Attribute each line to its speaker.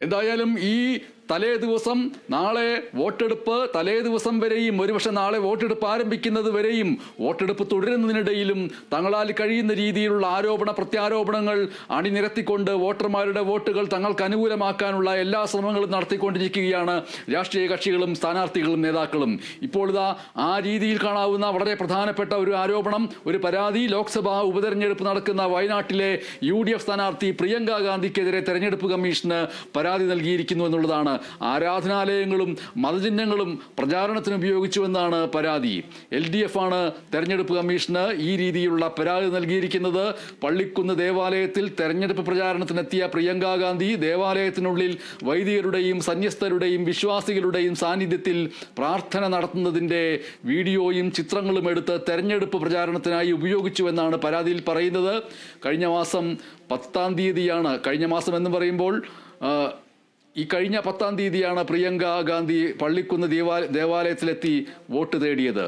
Speaker 1: എന്തായാലും ഈ തലേ ദിവസം നാളെ വോട്ടെടുപ്പ് തലേ ദിവസം വരെയും ഒരുപക്ഷെ നാളെ വോട്ടെടുപ്പ് ആരംഭിക്കുന്നത് വരെയും വോട്ടെടുപ്പ് തുടരുന്നതിനിടയിലും തങ്ങളാൽ കഴിയുന്ന രീതിയിലുള്ള ആരോപണ പ്രത്യാരോപണങ്ങൾ അണിനിരത്തിക്കൊണ്ട് വോട്ടർമാരുടെ വോട്ടുകൾ തങ്ങൾക്ക് അനുകൂലമാക്കാനുള്ള എല്ലാ ശ്രമങ്ങളും നടത്തിക്കൊണ്ടിരിക്കുകയാണ് രാഷ്ട്രീയ കക്ഷികളും സ്ഥാനാർത്ഥികളും നേതാക്കളും. ഇപ്പോൾ ഇതാ ആ രീതിയിൽ കാണാവുന്ന വളരെ പ്രധാനപ്പെട്ട ഒരു ആരോപണം ഒരു പരാതി. ലോക്സഭാ ഉപതെരഞ്ഞെടുപ്പ് നടക്കുന്ന വയനാട്ടിലെ യു ഡി എഫ് സ്ഥാനാർത്ഥി പ്രിയങ്ക ഗാന്ധിക്കെതിരെ തെരഞ്ഞെടുപ്പ് കമ്മീഷന് പരാതി നൽകിയിരിക്കുന്നു എന്നുള്ളതാണ് ആരാധനാലയങ്ങളും മതചിഹ്നങ്ങളും പ്രചാരണത്തിന് ഉപയോഗിച്ചുവെന്നാണ് പരാതി. എൽ ഡി എഫ് ആണ് തെരഞ്ഞെടുപ്പ് കമ്മീഷന് ഈ രീതിയിലുള്ള പരാതി നൽകിയിരിക്കുന്നത്. പള്ളിക്കുന്ന് ദേവാലയത്തിൽ തെരഞ്ഞെടുപ്പ് പ്രചാരണത്തിനെത്തിയ പ്രിയങ്ക ഗാന്ധി ദേവാലയത്തിനുള്ളിൽ വൈദികരുടെയും സന്യസ്തരുടെയും വിശ്വാസികളുടെയും സാന്നിധ്യത്തിൽ പ്രാർത്ഥന നടത്തുന്നതിന്റെ വീഡിയോയും ചിത്രങ്ങളും എടുത്ത് തെരഞ്ഞെടുപ്പ് പ്രചാരണത്തിനായി ഉപയോഗിച്ചുവെന്നാണ് പരാതിയിൽ പറയുന്നത്. കഴിഞ്ഞ മാസം പത്താം തീയതിയാണ്. കഴിഞ്ഞ മാസം എന്ന് പറയുമ്പോൾ ഈ കഴിഞ്ഞ പത്താം തീയതിയാണ് പ്രിയങ്ക ഗാന്ധി പള്ളിക്കുന്ന് ദേവാലയത്തിലെത്തി വോട്ട് തേടിയത്.